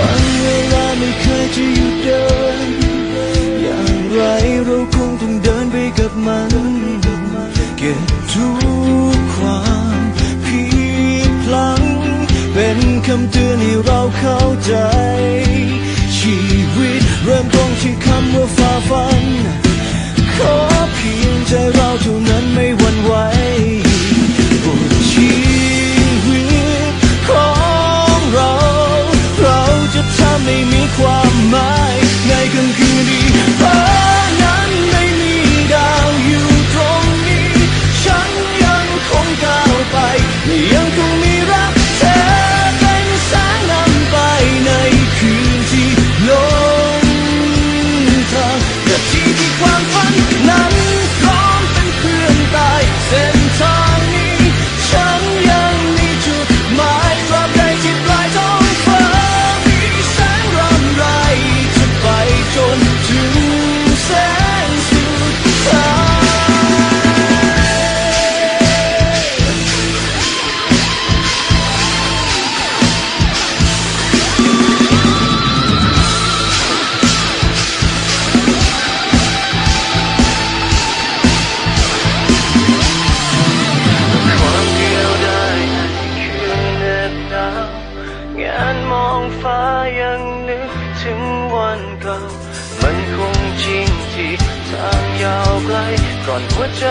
วันเวลาไม่เคยจะหยุดเดิน อย่างไรเราคงต้องเดินไปกับมัน เก็บทุกความผิดพลัง เป็นคำเตือนให้เราเข้าใจ ชีวิตเริ่มต้นที่คำว่าฝ่าฟันขอ ยังนึกถึงวันเก่า มันคงจริงที่ทางยาวไกลก่อนหัวใจ